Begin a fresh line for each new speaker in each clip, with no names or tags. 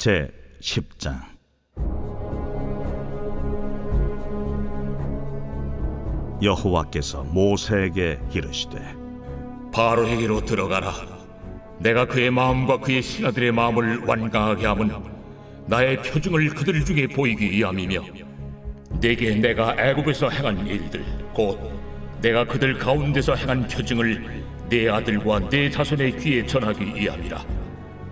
제 10장 여호와께서 모세에게 이르시되
바로에게로 들어가라. 내가 그의 마음과 그의 신하들의 마음을 완강하게 함은 나의 표징을 그들 중에 보이기 위함이며 내게 내가 애굽에서 행한 일들 곧 내가 그들 가운데서 행한 표징을 내 아들과 내 자손의 귀에 전하기 위함이라.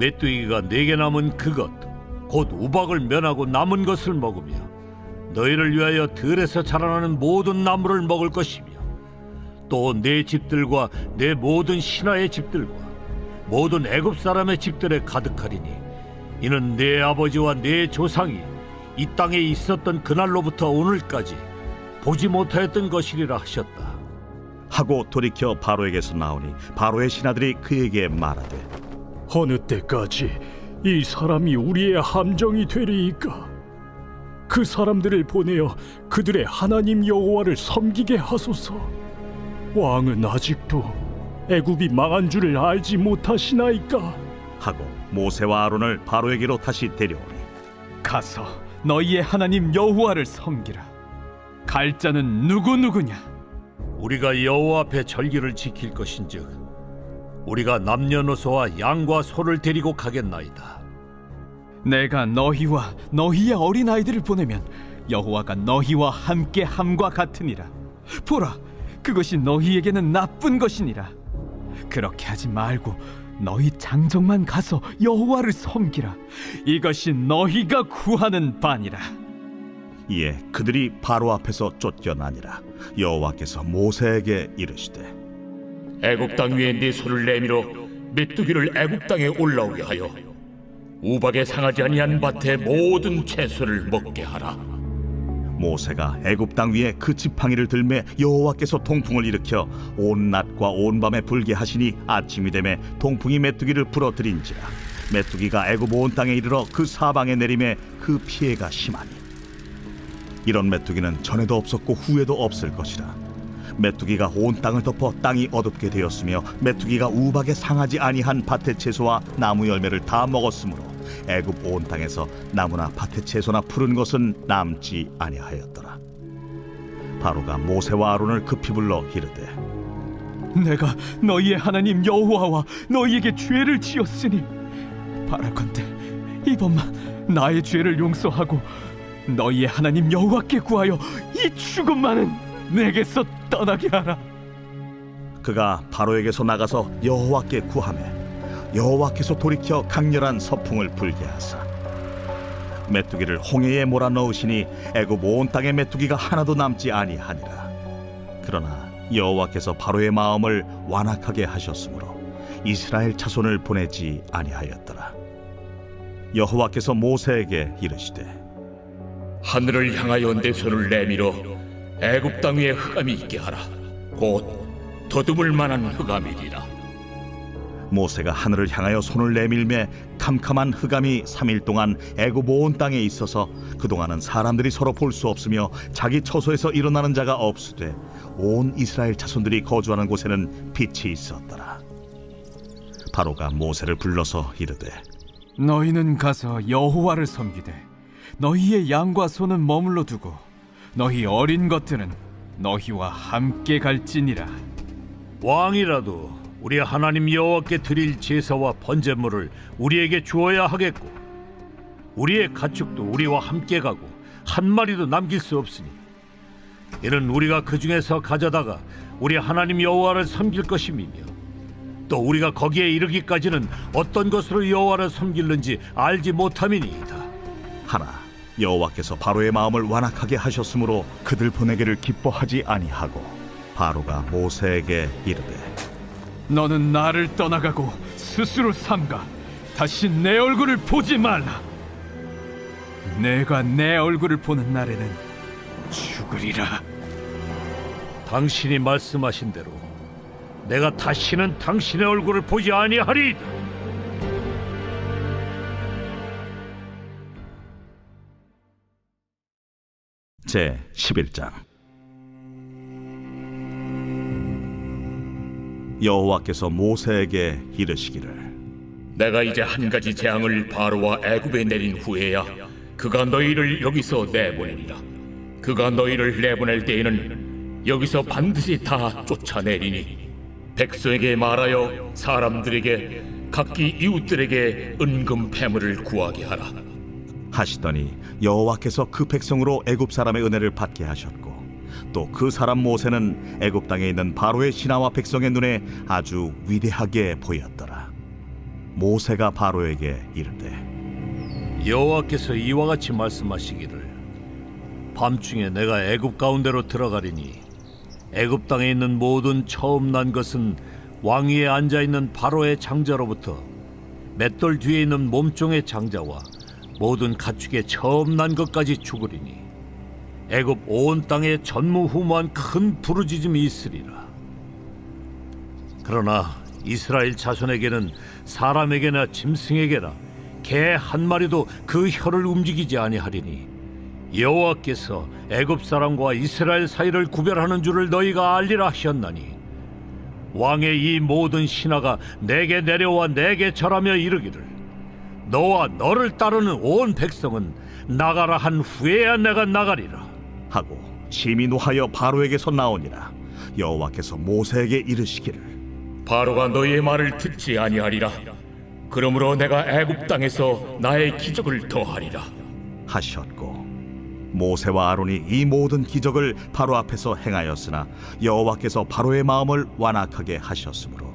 메뚜기가 내게 남은 그것 곧 우박을 면하고 남은 것을 먹으며 너희를 위하여 들에서 자라나는 모든 나무를 먹을 것이며 또 내 집들과 내 모든 신하의 집들과 모든 애굽 사람의 집들에 가득하리니 이는 내 아버지와 내 조상이 이 땅에 있었던 그날로부터 오늘까지 보지 못하였던 것이리라 하셨다.
하고 돌이켜 바로에게서 나오니 바로의 신하들이 그에게 말하되
어느 때까지 이 사람이 우리의 함정이 되리이까? 그 사람들을 보내어 그들의 하나님 여호와를 섬기게 하소서. 왕은 아직도 애굽이 망한 줄을 알지 못하시나이까?
하고 모세와 아론을 바로에게로 다시 데려오니
가서 너희의 하나님 여호와를 섬기라. 갈 자는 누구 누구냐?
우리가 여호와 앞에 절기를 지킬 것인즉 우리가 남녀노소와 양과 소를 데리고 가겠나이다.
내가 너희와 너희의 어린 아이들을 보내면 여호와가 너희와 함께 함과 같으니라. 보라, 그것이 너희에게는 나쁜 것이니라. 그렇게 하지 말고 너희 장정만 가서 여호와를 섬기라. 이것이 너희가 구하는 바니라.
이에 그들이 바로 앞에서 쫓겨나니라 여호와께서 모세에게 이르시되
애굽 땅 위에 네 손을 내밀어 메뚜기를 애굽 땅에 올라오게 하여 우박에 상하지 아니한 밭의 모든 채소를 먹게 하라.
모세가 애굽 땅 위에 그 지팡이를 들매 여호와께서 동풍을 일으켜 온 낮과 온 밤에 불게 하시니 아침이 되매 동풍이 메뚜기를 부러뜨린지라. 메뚜기가 애굽 온 땅에 이르러 그 사방에 내림에 그 피해가 심하니. 이런 메뚜기는 전에도 없었고 후에도 없을 것이라 메뚜기가 온 땅을 덮어 땅이 어둡게 되었으며 메뚜기가 우박에 상하지 아니한 밭의 채소와 나무 열매를 다 먹었으므로 애굽 온 땅에서 나무나 밭의 채소나 푸른 것은 남지 아니하였더라. 바로가 모세와 아론을 급히 불러 이르되
내가 너희의 하나님 여호와와 너희에게 죄를 지었으니 바라건대 이번만 나의 죄를 용서하고 너희의 하나님 여호와께 구하여 이 죽음만은 내게서 떠나게 하라.
그가 바로에게서 나가서 여호와께 구하매 여호와께서 돌이켜 강렬한 서풍을 불게 하사 메뚜기를 홍해에 몰아넣으시니 애굽 온 땅에 메뚜기가 하나도 남지 아니하니라 그러나 여호와께서 바로의 마음을 완악하게 하셨으므로 이스라엘 자손을 보내지 아니하였더라 여호와께서 모세에게 이르시되
하늘을 향하여 내 손을 내밀어 애굽 땅 위에 흑암이 있게 하라. 곧 더듬을 만한 흑암이리라.
모세가 하늘을 향하여 손을 내밀매 캄캄한 흑암이 삼일 동안 애굽 온 땅에 있어서 그동안은 사람들이 서로 볼 수 없으며 자기 처소에서 일어나는 자가 없으되 온 이스라엘 자손들이 거주하는 곳에는 빛이 있었더라 바로가 모세를 불러서 이르되
너희는 가서 여호와를 섬기되 너희의 양과 소는 머물러 두고 너희 어린 것들은 너희와 함께 갈지니라.
왕이라도 우리 하나님 여호와께 드릴 제사와 번제물을 우리에게 주어야 하겠고 우리의 가축도 우리와 함께 가고 한 마리도 남길 수 없으니 이는 우리가 그 중에서 가져다가 우리 하나님 여호와를 섬길 것임이며 또 우리가 거기에 이르기까지는 어떤 것으로 여호와를 섬길는지 알지 못함이니이다.
하나 여호와께서 바로의 마음을 완악하게 하셨으므로 그들 보내기를 기뻐하지 아니하고 바로가 모세에게 이르되
너는 나를 떠나가고 스스로 삼가 다시 내 얼굴을 보지 말라. 내가 내 얼굴을 보는 날에는 죽으리라.
당신이 말씀하신 대로 내가 다시는 당신의 얼굴을 보지 아니하리
제 11장 여호와께서 모세에게 이르시기를
내가 이제 한 가지 재앙을 바로와 애굽에 내린 후에야 그가 너희를 여기서 내보내리라. 그가 너희를 내보낼 때에는 여기서 반드시 다 쫓아내리니 백성에게 말하여 사람들에게 각기 이웃들에게 은금 패물을 구하게 하라.
하시더니 여호와께서 그 백성으로 애굽 사람의 은혜를 받게 하셨고 또 그 사람 모세는 애굽 땅에 있는 바로의 신하와 백성의 눈에 아주 위대하게 보였더라. 모세가 바로에게 이르되
여호와께서 이와 같이 말씀하시기를 밤중에 내가 애굽 가운데로 들어가리니 애굽 땅에 있는 모든 처음 난 것은 왕위에 앉아 있는 바로의 장자로부터 맷돌 뒤에 있는 몸종의 장자와 모든 가축의 처음 난 것까지 죽으리니 애굽 온 땅에 전무후무한 큰 부르짖음이 있으리라. 그러나 이스라엘 자손에게는 사람에게나 짐승에게나 개 한 마리도 그 혀를 움직이지 아니하리니 여호와께서 애굽 사람과 이스라엘 사이를 구별하는 줄을 너희가 알리라 하셨나니 왕의 이 모든 신하가 내게 내려와 내게 절하며 이르기를 너와 너를 따르는 온 백성은 나가라 한 후에야 내가 나가리라
하고 심히 노하여 바로에게서 나오니라 여호와께서 모세에게 이르시기를
바로가 너희의 말을 듣지 아니하리라. 그러므로 내가 애굽 땅에서 나의 기적을 더하리라.
하셨고 모세와 아론이 이 모든 기적을 바로 앞에서 행하였으나 여호와께서 바로의 마음을 완악하게 하셨으므로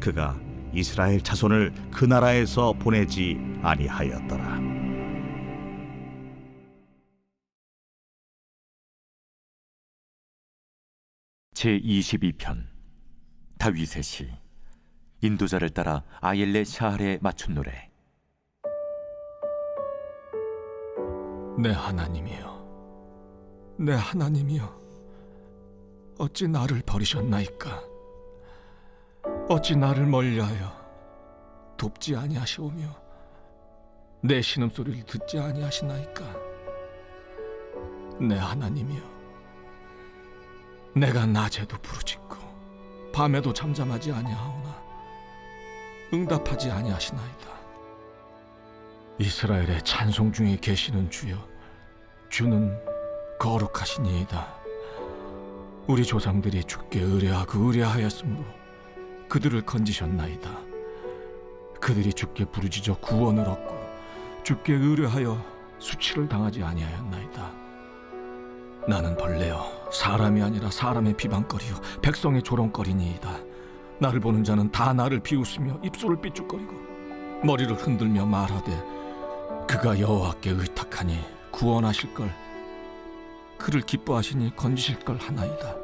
그가 이스라엘 자손을 그 나라에서 보내지 아니하였더라.
제 22편 다윗의 시 인도자를 따라 아일레 샤할에 맞춘 노래
내 하나님이여, 내 하나님이여, 어찌 나를 버리셨나이까? 어찌 나를 멀리하여 돕지 아니하시오며 내 신음소리를 듣지 아니하시나이까? 내 하나님이여, 내가 낮에도 부르짖고 밤에도 잠잠하지 아니하오나 응답하지 아니하시나이다. 이스라엘의 찬송 중에 계시는 주여 주는 거룩하시니이다 우리 조상들이 주께 의뢰하고 의뢰하였으므로 그들을 건지셨나이다. 그들이 주께 부르짖어 구원을 얻고 주께 의뢰하여 수치를 당하지 아니하였나이다. 나는 벌레여 사람이 아니라 사람의 비방거리요 백성의 조롱거리니이다. 나를 보는 자는 다 나를 비웃으며 입술을 삐죽거리고 머리를 흔들며 말하되 그가 여호와께 의탁하니 구원하실 걸 그를 기뻐하시니 건지실 걸 하나이다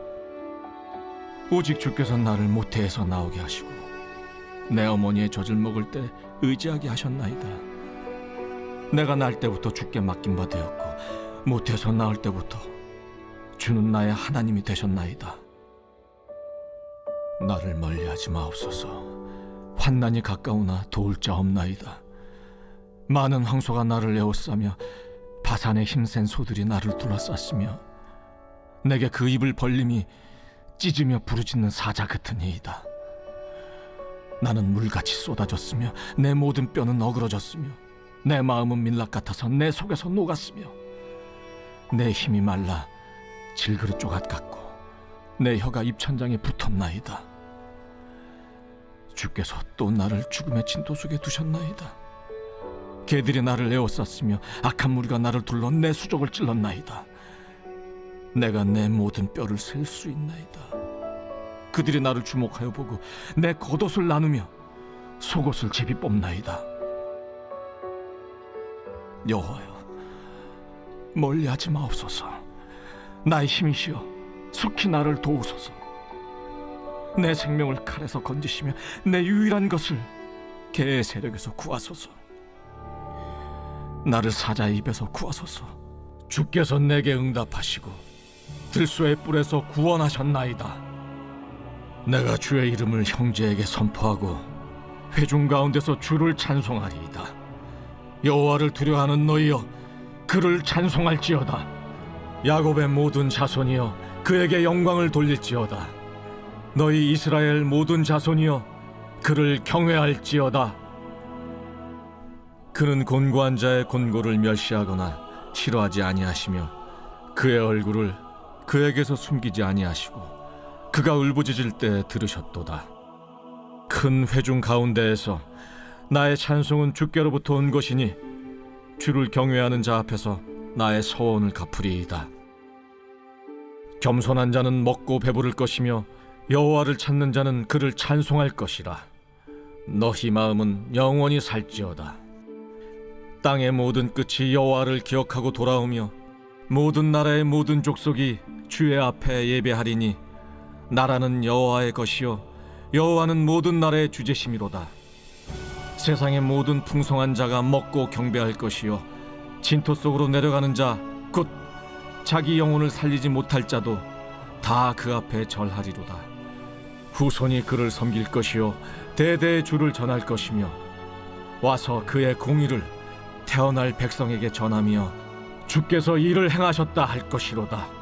오직 주께서 나를 모태에서 나오게 하시고 내 어머니의 젖을 먹을 때 의지하게 하셨나이다. 내가 날 때부터 주께 맡긴 바 되었고 모태에서 나올 때부터 주는 나의 하나님이 되셨나이다. 나를 멀리하지 마옵소서. 환난이 가까우나 도울 자 없나이다. 많은 황소가 나를 에워싸며 바산의 힘센 소들이 나를 둘러쌌으며 내게 그 입을 벌림이 찢으며 부르짖는 사자 같으니이다. 나는 물같이 쏟아졌으며 내 모든 뼈는 어그러졌으며 내 마음은 밀랍 같아서 내 속에서 녹았으며 내 힘이 말라 질그릇 조각 같고 내 혀가 입천장에 붙었나이다. 주께서 또 나를 죽음의 진도 속에 두셨나이다. 개들이 나를 에워쌌으며 악한 무리가 나를 둘러 내 수족을 찔렀나이다. 내가 내 모든 뼈를 셀 수 있나이다. 그들이 나를 주목하여 보고 내 겉옷을 나누며 속옷을 제비 뽑나이다. 여호와여, 멀리하지 마옵소서. 나의 힘이시여, 속히 나를 도우소서. 내 생명을 칼에서 건지시며 내 유일한 것을 개의 세력에서 구하소서. 나를 사자의 입에서 구하소서. 주께서 내게 응답하시고 들소의 뿔에서 구원하셨나이다. 내가 주의 이름을 형제에게 선포하고 회중 가운데서 주를 찬송하리이다. 여호와를 두려워하는 너희여, 그를 찬송할지어다. 야곱의 모든 자손이여, 그에게 영광을 돌릴지어다. 너희 이스라엘 모든 자손이여, 그를 경외할지어다. 그는 곤고한 자의 곤고를 멸시하거나 싫어하지 아니하시며 그의 얼굴을 그에게서 숨기지 아니하시고 그가 울부짖을 때 들으셨도다. 큰 회중 가운데에서 나의 찬송은 주께로부터 온 것이니 주를 경외하는 자 앞에서 나의 서원을 갚으리이다. 겸손한 자는 먹고 배부를 것이며 여호와를 찾는 자는 그를 찬송할 것이라. 너희 마음은 영원히 살지어다. 땅의 모든 끝이 여호와를 기억하고 돌아오며 모든 나라의 모든 족속이 주의 앞에 예배하리니 나라는 여호와의 것이요 여호와는 모든 나라의 주제심이로다. 세상의 모든 풍성한 자가 먹고 경배할 것이요 진토 속으로 내려가는 자 곧 자기 영혼을 살리지 못할 자도 다 그 앞에 절하리로다. 후손이 그를 섬길 것이요 대대의 주를 전할 것이며 와서 그의 공의를 태어날 백성에게 전하며 주께서 이를 행하셨다 할 것이로다.